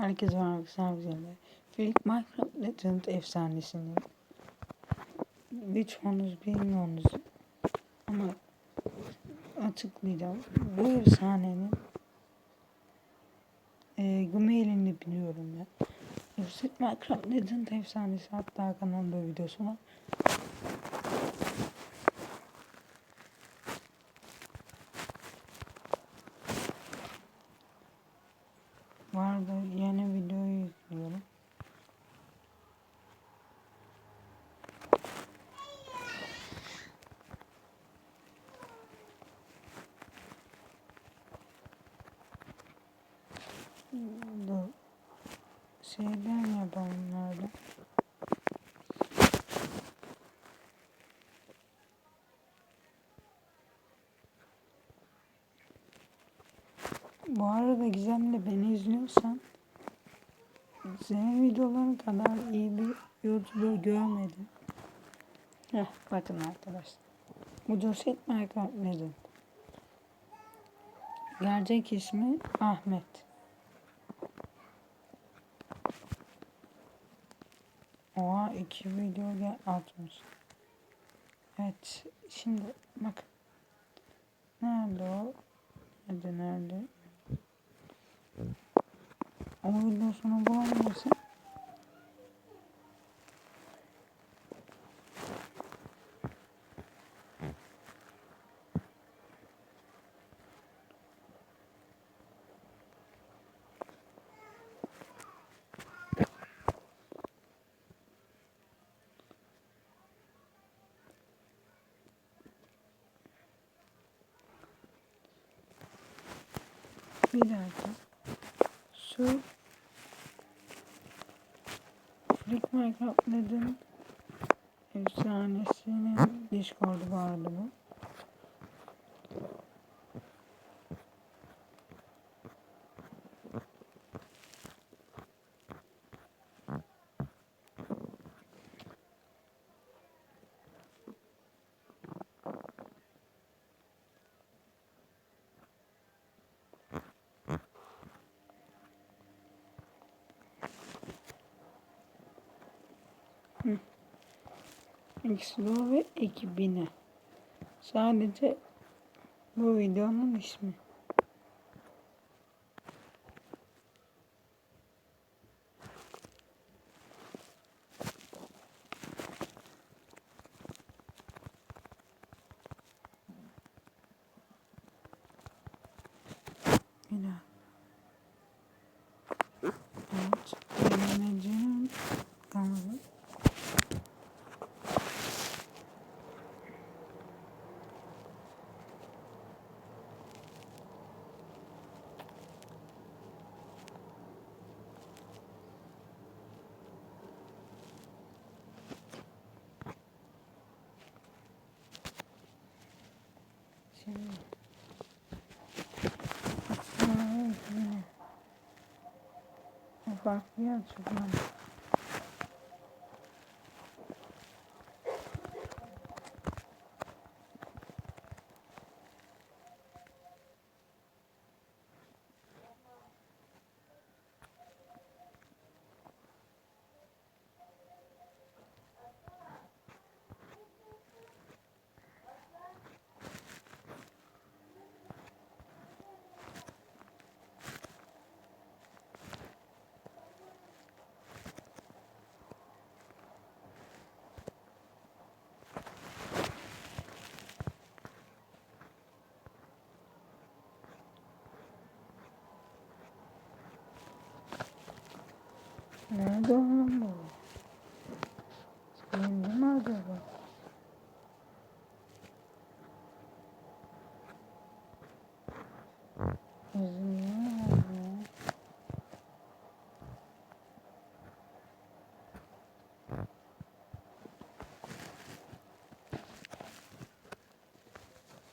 Herkese merhaba güzel Filik Minecraft Legend efsanesini birçoğunuz bilmiyorsunuz ama açıklayacağım. Bu efsanenin e, Gmail'ini biliyorum ben. Filik Minecraft Legend efsanesi hatta kanalda videosu var. Vardı yeni videoyu yüklüyorum. Bu şeyden yapalım? Bu arada Gizem'le beni izliyorsan senin videoların kadar iyi bir YouTuber görmedim. Heh, bakın arkadaşlar. Bu Joset Minecraft. Gerçek ismi Ahmet. Oha iki video gel atmış. Evet şimdi bak. Nerede o? Nerede nerede? O videosunu bulamıyorsun. Dakika. Şu Freak Minecraft neden efsanesinin Discord'u vardı bu. Xlo ve ekibine. Sadece bu videonun ismi. Bir daha. Farklı yer çıkmadı. Nerede oğlum bu? Silindi mi acaba? Ya.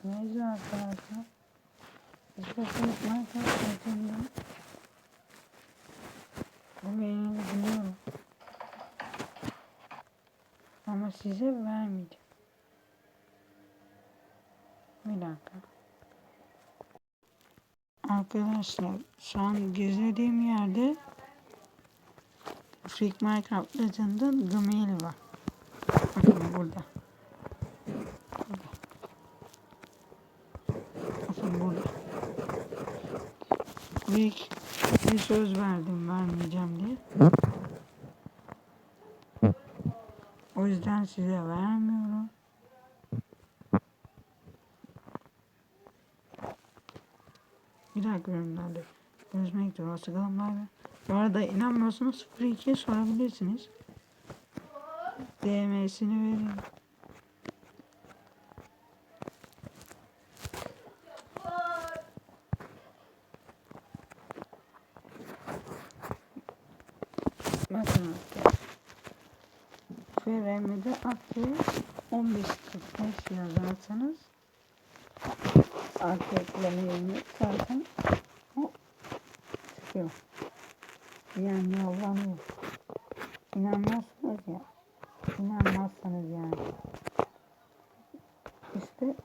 Neyse arkadaşlar. İsterseniz Minecraft yapımdan bu benim biliyorum. Ama size vermeyeceğim. Bir dakika. Arkadaşlar şu an gezdiğim yerde Freak Minecraft Legend'ın Gmail var. Bakın burada. Bakın burada. Freak bir söz verdim vermeyeceğim diye. O yüzden size vermiyorum. Bir dahaki bölümlerde görüşmek üzere. Hoşçakalın. Bay bay. Bu arada inanmıyorsanız 02'ye sorabilirsiniz. DM'sini vereyim. Bakın arkadaşlar. FRM'de aktif 1545 yazarsanız artı eklemeyi zaten o çıkıyor. Yani yollanıyor. İnanmazsınız ya. İnanmazsanız yani. İşte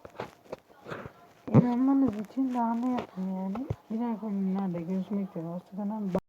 inanmanız için daha ne yapın yani. Bir dahaki bölümlerde görüşmek üzere. Hoşçakalın.